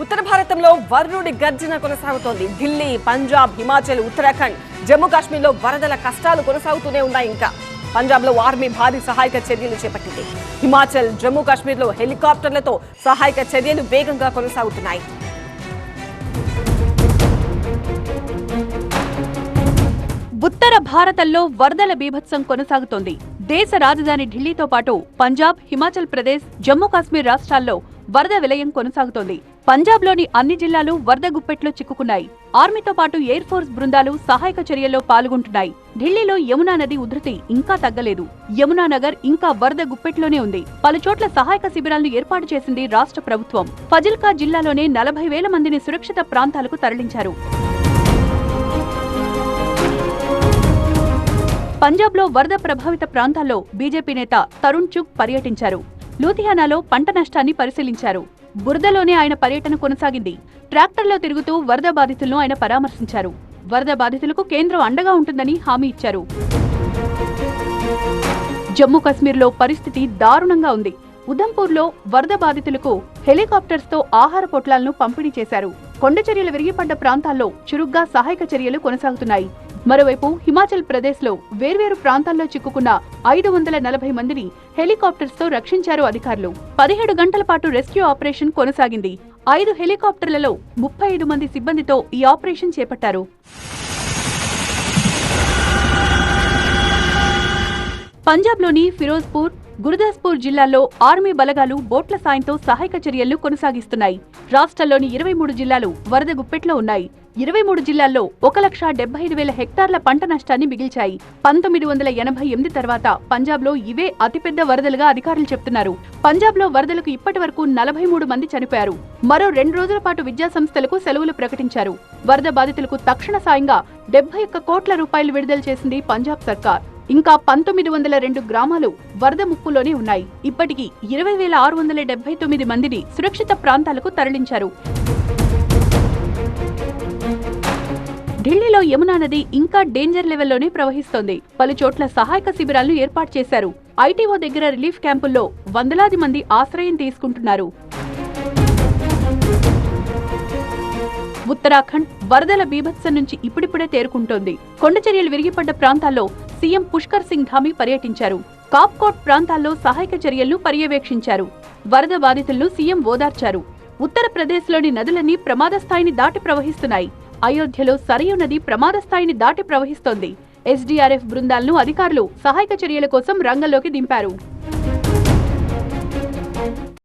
ఉత్తర భారతంలో వరుణుడి గర్జన కొనసాగుతోంది. ఢిల్లీ పంజాబ్ హిమాచల్ ఉత్తరాఖండ్ జమ్మూ కాశ్మీర్లో వరదల కష్టాలు కొనసాగుతూనే ఉన్నాయి ఇంకా. పంజాబ్లో ఆర్మీ భారీ సహాయక చర్యలు చేపట్టింది. హిమాచల్ జమ్మూ కాశ్మీర్లో హెలికాప్టర్లతో సహాయక చర్యలు వేగంగా కొనసాగుతున్నాయి. ఉత్తర భారతంలో వరదల బీభత్సం కొనసాగుతోంది. దేశ రాజధాని ఢిల్లీతో పాటు పంజాబ్ హిమాచల్ ప్రదేశ్ జమ్మూ కాశ్మీర్ రాష్ట్రాల్లో వరద విలయం కొనసాగుతోంది. పంజాబ్లోని అన్ని జిల్లాలు వరద గుప్పెట్లో చిక్కుకున్నాయి. ఆర్మీతో పాటు ఎయిర్ ఫోర్స్ బృందాలు సహాయక చర్యల్లో పాల్గొంటున్నాయి. ఢిల్లీలో యమునా నది ఉధృతి ఇంకా తగ్గలేదు. యమునా నగర్ ఇంకా వరద గుప్పెట్లోనే ఉంది. పలుచోట్ల సహాయక శిబిరాలను ఏర్పాటు చేసింది రాష్ట్ర ప్రభుత్వం. ఫజిల్కా జిల్లాలోనే నలభై వేల మందిని సురక్షిత ప్రాంతాలకు తరలించారు. పంజాబ్లో వరద ప్రభావిత ప్రాంతాల్లో బీజేపీ నేత తరుణ్ చుగ్ పర్యటించారు. లూధియానాలో పంట నష్టాన్ని పరిశీలించారు. బురదలోనే ఆయన పర్యటన కొనసాగింది. ట్రాక్టర్లో తిరుగుతూ వరద బాధితులను ఆయన పరామర్శించారు. వరద బాధితులకు కేంద్రం అండగా ఉంటుందని హామీ ఇచ్చారు. జమ్మూ కశ్మీర్లో పరిస్థితి దారుణంగా ఉంది. ఉధంపూర్లో వరద బాధితులకు హెలికాప్టర్స్తో ఆహార పొట్లాలను పంపిణీ చేశారు. కొండ చర్యలు విరిగిపడ్డ ప్రాంతాల్లో చురుగ్గా సహాయక చర్యలు కొనసాగుతున్నాయి. మరోవైపు హిమాచల్ ప్రదేశ్లో వేర్వేరు ప్రాంతాల్లో చిక్కుకున్న ఐదు వందల నలభై మందిని హెలికాప్టర్స్తో రక్షించారు అధికారులు. పదిహేడు గంటల పాటు రెస్క్యూ ఆపరేషన్ కొనసాగింది. ఐదు హెలికాప్టర్లలో ముప్పై ఐదు మంది సిబ్బందితో ఈ ఆపరేషన్ చేపట్టారు. పంజాబ్లోని ఫిరోజ్పూర్ గురుదాస్పూర్ జిల్లాల్లో ఆర్మీ బలగాలు బోట్ల సాయంతో సహాయక చర్యలు కొనసాగిస్తున్నాయి. రాష్ట్రంలోని ఇరవై మూడు జిల్లాలు వరద గుప్పెట్లో ఉన్నాయి. ఇరవై మూడు జిల్లాల్లో ఒక లక్ష డెబ్బై ఐదు వేల హెక్టార్ల పంట నష్టాన్ని మిగిల్చాయి. పంతొమ్మిది వందల ఎనభై ఎనిమిది తర్వాత పంజాబ్లో ఇవే అతిపెద్ద వరదలుగా అధికారులు చెప్తున్నారు. పంజాబ్లో వరదలకు ఇప్పటి వరకు నలభై మూడు మంది చనిపోయారు. మరో రెండు రోజుల పాటు విద్యా సంస్థలకు సెలవులు ప్రకటించారు. వరద బాధితులకు తక్షణ సాయంగా డెబ్బై ఒక్క కోట్ల రూపాయలు విడుదల చేసింది పంజాబ్ సర్కార్. ఇంకా పంతొమ్మిది వందల రెండు గ్రామాలు వరద ముప్పులోనే ఉన్నాయి. ఇప్పటికీ ఇరవై వేల ఆరు వందల డెబ్బై తొమ్మిది మందిని సురక్షిత ప్రాంతాలకు తరలించారు. ఢిల్లీలో యమునా నది ఇంకా డేంజర్ లెవెల్లోనే ప్రవహిస్తోంది. పలు చోట్ల సహాయక శిబిరాలను ఏర్పాటు చేశారు. ఐటీఓ దగ్గర రిలీఫ్ క్యాంపుల్లో వందలాది మంది ఆశ్రయం తీసుకుంటున్నారు. ఉత్తరాఖండ్ వరదల బీభత్సం నుంచి ఇప్పుడిప్పుడే తేరుకుంటోంది. కొండ చర్యలు విరిగిపడ్డ ప్రాంతాల్లో సీఎం పుష్కర్ సింగ్ ధామి పర్యటించారు. కాప్కోట్ ప్రాంతాల్లో సహాయక చర్యలను పర్యవేక్షించారు. వరద బాధితులను సీఎం ఓదార్చారు. ఉత్తరప్రదేశ్లోని నదులన్నీ ప్రమాద స్థాయిని దాటి ప్రవహిస్తున్నాయి. అయోధ్యలో సరయూ నది ప్రమాద స్థాయిని దాటి ప్రవహిస్తోంది. ఎస్డీఆర్ఎఫ్ బృందాలను అధికారులు సహాయక చర్యల కోసం రంగంలోకి దింపారు.